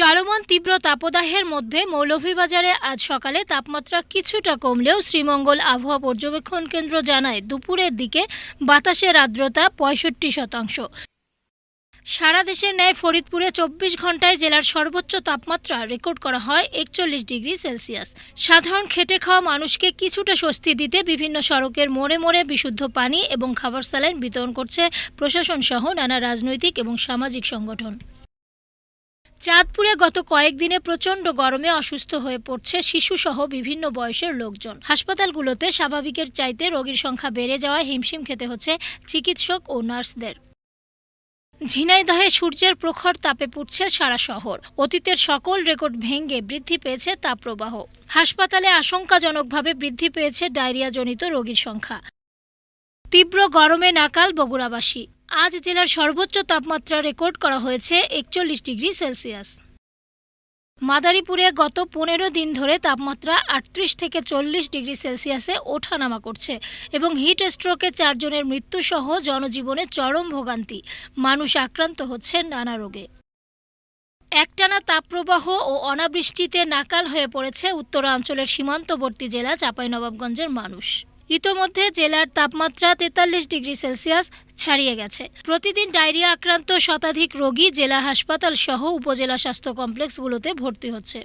চলমান তীব্র তাপদাহের মধ্যে মৌলভীবাজারে আজ সকালে তাপমাত্রা কিছুটা কমলেও শ্রীমঙ্গল আবহাওয়া পর্যবেক্ষণ কেন্দ্র জানায়, দুপুরের দিকে বাতাসের আর্দ্রতা পঁয়ষট্টি শতাংশ। সারা দেশের ন্যায় ফরিদপুরে চব্বিশ ঘন্টায় জেলার সর্বোচ্চ তাপমাত্রা রেকর্ড করা হয় একচল্লিশ ডিগ্রি সেলসিয়াস। সাধারণ খেটে খাওয়া মানুষকে কিছুটা স্বস্তি দিতে বিভিন্ন সড়কের মোড়ে মোড়ে বিশুদ্ধ পানি এবং খাবার স্যালাইন বিতরণ করছে প্রশাসন সহ নানা রাজনৈতিক এবং সামাজিক সংগঠন। চাঁদপুরে গত কয়েকদিনে প্রচণ্ড গরমে অসুস্থ হয়ে পড়ছে শিশুসহ বিভিন্ন বয়সের লোকজন। হাসপাতালগুলোতে স্বাভাবিকের চাইতে রোগীর সংখ্যা বেড়ে যাওয়ায় হিমশিম খেতে হচ্ছে চিকিৎসক ও নার্সদের। ঝিনাইদহে সূর্যের প্রখর তাপে পুড়ছে সারা শহর। অতীতের সকল রেকর্ড ভেঙে বৃদ্ধি পেয়েছে তাপপ্রবাহ। হাসপাতালে আশঙ্কাজনকভাবে বৃদ্ধি পেয়েছে ডায়রিয়াজনিত রোগীর সংখ্যা। তীব্র গরমে নাকাল বগুড়াবাসী। আজ জেলার সর্বোচ্চ তাপমাত্রা রেকর্ড করা হয়েছে একচল্লিশ ডিগ্রি সেলসিয়াস। মাদারীপুরে গত পনেরো দিন ধরে তাপমাত্রা আটত্রিশ থেকে চল্লিশ ডিগ্রি সেলসিয়াসে ওঠানামা করছে এবং হিট স্ট্রোকে চারজনের মৃত্যুসহ জনজীবনে চরম ভোগান্তি। মানুষ আক্রান্ত হচ্ছে নানা রোগে। একটানা তাপপ্রবাহ ও অনাবৃষ্টিতে নাকাল হয়ে পড়েছে উত্তরাঞ্চলের সীমান্তবর্তী জেলা চাঁপাইনবাবগঞ্জের মানুষ। ইতোমধ্যে জেলার তাপমাত্রা তেতাল্লিশ ডিগ্রি সেলসিয়াস ছাড়িয়ে গেছে। প্রতিদিন ডায়রিয়া আক্রান্ত শতাধিক রোগী জেলা হাসপাতাল সহ উপজেলা স্বাস্থ্য কমপ্লেক্সগুলোতে ভর্তি হচ্ছে।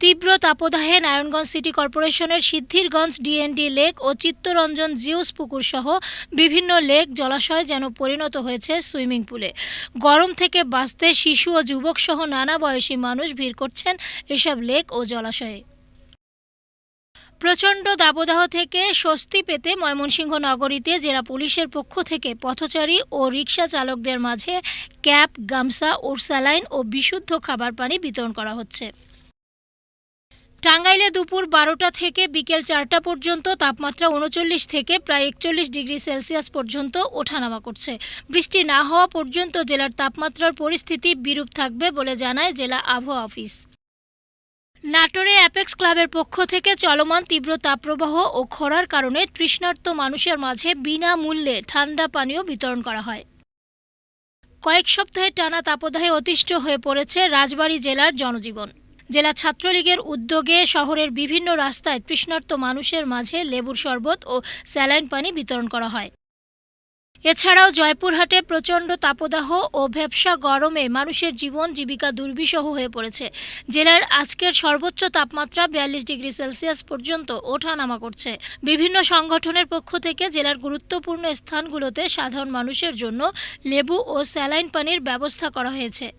তীব্র তাপদাহে নারায়ণগঞ্জ সিটি কর্পোরেশনের সিদ্ধিরগঞ্জ ডিএনডি লেক ও চিত্তরঞ্জন জিউস পুকুর সহ বিভিন্ন লেক জলাশয় যেন পরিণত হয়েছে সুইমিং পুলে। গরম থেকে বাঁচতে শিশু ও যুবক সহ নানা বয়সী মানুষ ভিড় করছেন এসব লেক ও জলাশয়ে। প্রচণ্ড দাবদাহ থেকে স্বস্তি পেতে ময়মনসিংহ নগরীতে জেলা পুলিশের পক্ষ থেকে পথচারী ও রিক্সা চালকদের মাঝে ক্যাপ, গামছা ও স্যালাইন ও বিশুদ্ধ খাবার পানি বিতরণ করা হচ্ছে। টাঙ্গাইলে দুপুর বারোটা থেকে বিকেল চারটা পর্যন্ত তাপমাত্রা উনচল্লিশ থেকে প্রায় একচল্লিশ ডিগ্রি সেলসিয়াস পর্যন্ত ওঠানামা করছে। বৃষ্টি না হওয়া পর্যন্ত জেলার তাপমাত্রার পরিস্থিতি বিরূপ থাকবে বলে জানায় জেলা আবহাওয়া অফিস। নাটোরে অ্যাপেক্স ক্লাবের পক্ষ থেকে চলমান তীব্র তাপপ্রবাহ ও খরার কারণে তৃষ্ণার্ত মানুষের মাঝে বিনামূল্যে ঠান্ডা পানীয় বিতরণ করা হয়। কয়েক সপ্তাহের টানা তাপদাহে অতিষ্ঠ হয়ে পড়েছে রাজবাড়ী জেলার জনজীবন। জেলা ছাত্রলীগের উদ্যোগে শহরের বিভিন্ন রাস্তায় তৃষ্ণার্ত মানুষের মাঝে লেবুর শরবত ও স্যালাইন পানি বিতরণ করা হয়। এছাড়াও জয়পুরহাটে প্রচণ্ড তাপদাহ ও ভ্যাবসা গরমে মানুষের জীবন জীবিকা দুর্বিষহ হয়ে পড়েছে। জেলার আজকের সর্বোচ্চ তাপমাত্রা বিয়াল্লিশ ডিগ্রি সেলসিয়াস পর্যন্ত ওঠানামা করছে। বিভিন্ন সংগঠনের পক্ষ থেকে জেলার গুরুত্বপূর্ণ স্থানগুলোতে সাধারণ মানুষের জন্য লেবু ও স্যালাইন পানির ব্যবস্থা করা হয়েছে।